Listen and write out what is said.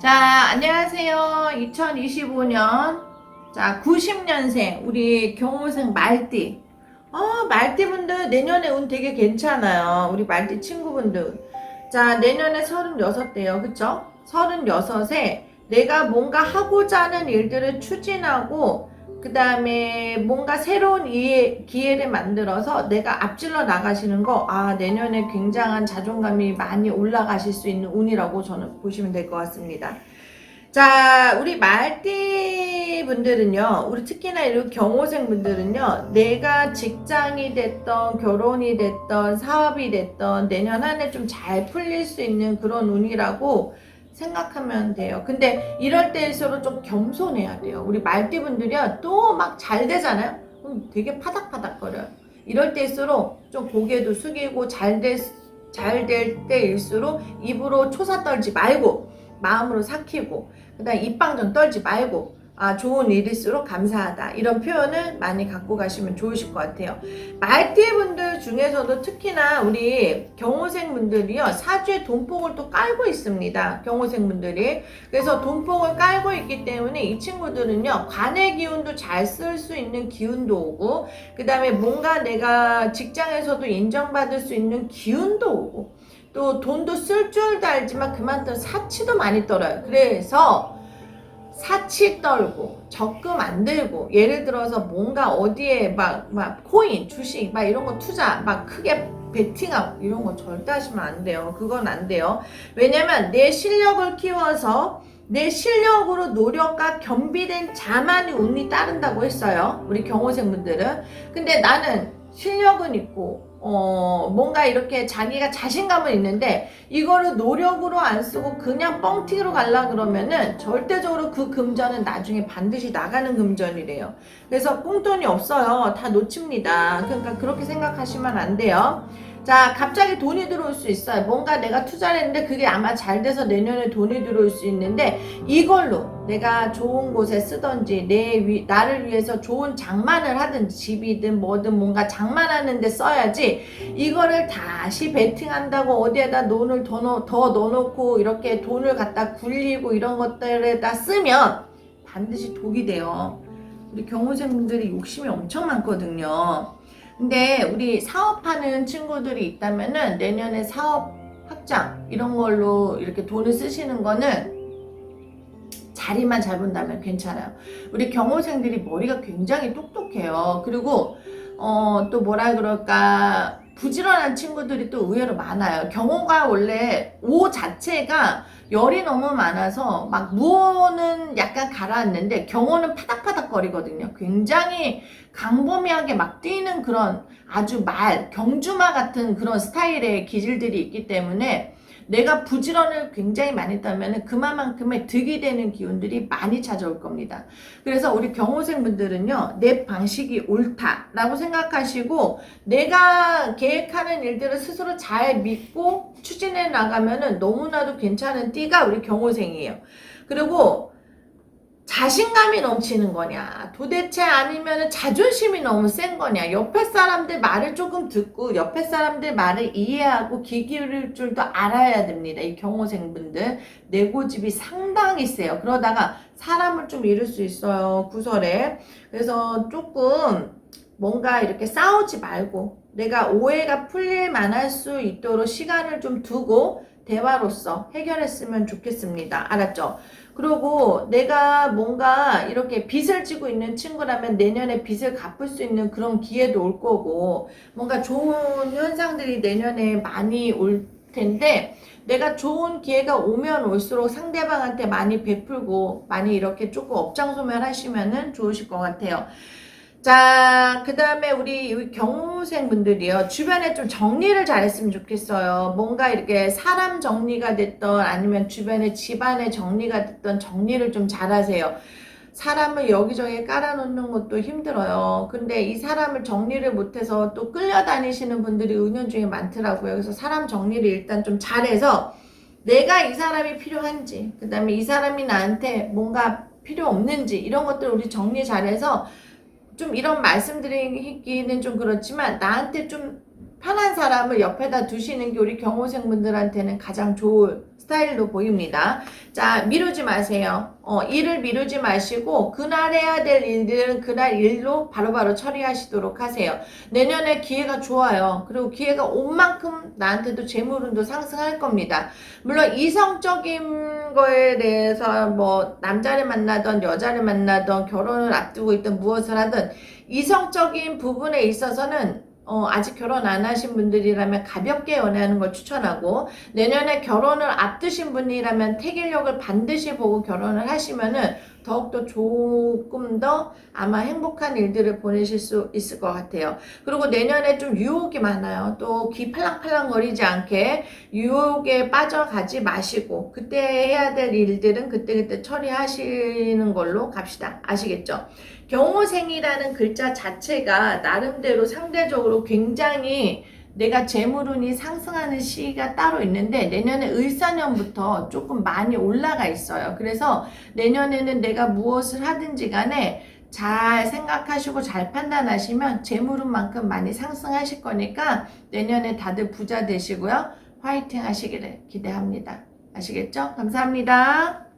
자, 안녕하세요. 2025년, 자, 90년생, 우리 경호생 말띠. 어, 말띠분들 내년에 운 되게 괜찮아요. 우리 말띠 친구분들. 자, 내년에 36대요. 그쵸? 36에 내가 뭔가 하고자 하는 일들을 추진하고, 그 다음에 뭔가 새로운 기회를 만들어서 내가 앞질러 나가시는 거, 아, 내년에 굉장한 자존감이 많이 올라가실 수 있는 운이라고 저는 보시면 될 것 같습니다. 자, 우리 말띠 분들은요, 우리 특히나 이 경호생 분들은요, 내가 직장이 됐던, 결혼이 됐던, 사업이 됐던, 내년 한 해 좀 잘 풀릴 수 있는 그런 운이라고 생각하면 돼요. 근데 이럴 때일수록 좀 겸손해야 돼요. 우리 말띠 분들이요, 또 막 잘 되잖아요? 그럼 되게 파닥파닥거려요. 이럴 때일수록 좀 고개도 숙이고 잘 될, 잘 될 때일수록 입으로 초사 떨지 말고, 마음으로 삭히고, 그 다음 입방 좀 떨지 말고, 아, 좋은 일일수록 감사하다. 이런 표현을 많이 갖고 가시면 좋으실 것 같아요. 말띠 분들 중에서도 특히나 우리 경호생 분들이요, 사주에 돈복을 또 깔고 있습니다. 경호생 분들이. 그래서 돈복을 깔고 있기 때문에 이 친구들은요, 관의 기운도 잘 쓸 수 있는 기운도 오고, 그 다음에 뭔가 내가 직장에서도 인정받을 수 있는 기운도 오고, 또 돈도 쓸 줄도 알지만 그만큼 사치도 많이 떨어요. 그래서 사치 떨고 적금 안 들고 예를 들어서 뭔가 어디에 막, 막 코인, 주식 막 이런 거 투자 막 크게 베팅하고 이런 거 절대 하시면 안 돼요. 그건 안 돼요. 왜냐면 내 실력을 키워서 내 실력으로 노력과 겸비된 자만이 운이 따른다고 했어요. 우리 경호생분들은. 근데 나는 실력은 있고 어, 뭔가 이렇게 자기가 자신감은 있는데, 이거를 노력으로 안 쓰고 그냥 뻥튀기로 갈라 그러면은 절대적으로 그 금전은 나중에 반드시 나가는 금전이래요. 그래서 꽁돈이 없어요. 다 놓칩니다. 그러니까 그렇게 생각하시면 안 돼요. 자, 갑자기 돈이 들어올 수 있어요. 뭔가 내가 투자를 했는데 그게 아마 잘 돼서 내년에 돈이 들어올 수 있는데 이걸로 내가 좋은 곳에 쓰던지 내 위, 나를 위해서 좋은 장만을 하든지 집이든 뭐든 뭔가 장만하는 데 써야지 이거를 다시 베팅한다고 어디에다 돈을 더, 넣, 더 넣어놓고 이렇게 돈을 갖다 굴리고 이런 것들에다 쓰면 반드시 독이 돼요. 우리 경호생분들이 욕심이 엄청 많거든요. 근데 우리 사업하는 친구들이 있다면은 내년에 사업 확장 이런 걸로 이렇게 돈을 쓰시는 거는 자리만 잘 본다면 괜찮아요. 우리 경호생들이 머리가 굉장히 똑똑해요. 그리고 어, 또 뭐라 그럴까 부지런한 친구들이 또 의외로 많아요. 경호가 원래 오 자체가 열이 너무 많아서 막 무어는 약간 가라앉는데 경호는 파닥파닥거리거든요. 굉장히 강범위하게 막 뛰는 그런 아주 말, 경주마 같은 그런 스타일의 기질들이 있기 때문에 내가 부지런을 굉장히 많이 했다면 그만큼의 득이 되는 기운들이 많이 찾아올 겁니다. 그래서 우리 경호생분들은요, 내 방식이 옳다라고 생각하시고, 내가 계획하는 일들을 스스로 잘 믿고 추진해 나가면은 너무나도 괜찮은 띠가 우리 경호생이에요. 그리고 자신감이 넘치는 거냐, 도대체 아니면 자존심이 너무 센 거냐, 옆에 사람들 말을 조금 듣고, 옆에 사람들 말을 이해하고 귀 기울일 줄도 알아야 됩니다. 이 경호생분들. 내고집이 상당히 세요. 그러다가 사람을 좀 잃을 수 있어요, 구설에. 그래서 조금 뭔가 이렇게 싸우지 말고, 내가 오해가 풀릴 만할 수 있도록 시간을 좀 두고, 대화로서 해결했으면 좋겠습니다. 알았죠? 그리고 내가 뭔가 이렇게 빚을 지고 있는 친구라면 내년에 빚을 갚을 수 있는 그런 기회도 올 거고 뭔가 좋은 현상들이 내년에 많이 올 텐데 내가 좋은 기회가 오면 올수록 상대방한테 많이 베풀고 많이 이렇게 조금 업장소멸 하시면은 좋으실 것 같아요. 자, 그 다음에 우리 경호생분들이요. 주변에 좀 정리를 잘 했으면 좋겠어요. 뭔가 이렇게 사람 정리가 됐던 아니면 주변에 집안의 정리가 됐던 정리를 좀 잘 하세요. 사람을 여기저기 깔아놓는 것도 힘들어요. 근데 이 사람을 정리를 못해서 또 끌려다니시는 분들이 은연중에 많더라고요. 그래서 사람 정리를 일단 좀 잘해서 내가 이 사람이 필요한지, 그 다음에 이 사람이 나한테 뭔가 필요 없는지 이런 것들 우리 정리 잘해서 좀 이런 말씀드리기는 좀 그렇지만 나한테 좀 편한 사람을 옆에다 두시는 게 우리 경호생분들한테는 가장 좋을 스타일로 보입니다. 자, 미루지 마세요. 어, 일을 미루지 마시고 그날 해야 될 일들은 그날 일로 바로 바로 처리하시도록 하세요. 내년에 기회가 좋아요. 그리고 기회가 온 만큼 나한테도 재물운도 상승할 겁니다. 물론 이성적인 거에 대해서 뭐 남자를 만나던 여자를 만나던 결혼을 앞두고 있던 무엇을 하든 이성적인 부분에 있어서는 어, 아직 결혼 안 하신 분들이라면 가볍게 연애하는 걸 추천하고 내년에 결혼을 앞두신 분이라면 태길력을 반드시 보고 결혼을 하시면은 더욱더 조금 더 아마 행복한 일들을 보내실 수 있을 것 같아요. 그리고 내년에 좀 유혹이 많아요. 또 귀 팔랑팔랑 거리지 않게 유혹에 빠져가지 마시고 그때 해야 될 일들은 그때그때 처리하시는 걸로 갑시다. 아시겠죠? 경호생이라는 글자 자체가 나름대로 상대적으로 굉장히 내가 재물운이 상승하는 시기가 따로 있는데 내년에 을사년부터 조금 많이 올라가 있어요. 그래서 내년에는 내가 무엇을 하든지 간에 잘 생각하시고 잘 판단하시면 재물운만큼 많이 상승하실 거니까 내년에 다들 부자 되시고요. 화이팅 하시기를 기대합니다. 아시겠죠? 감사합니다.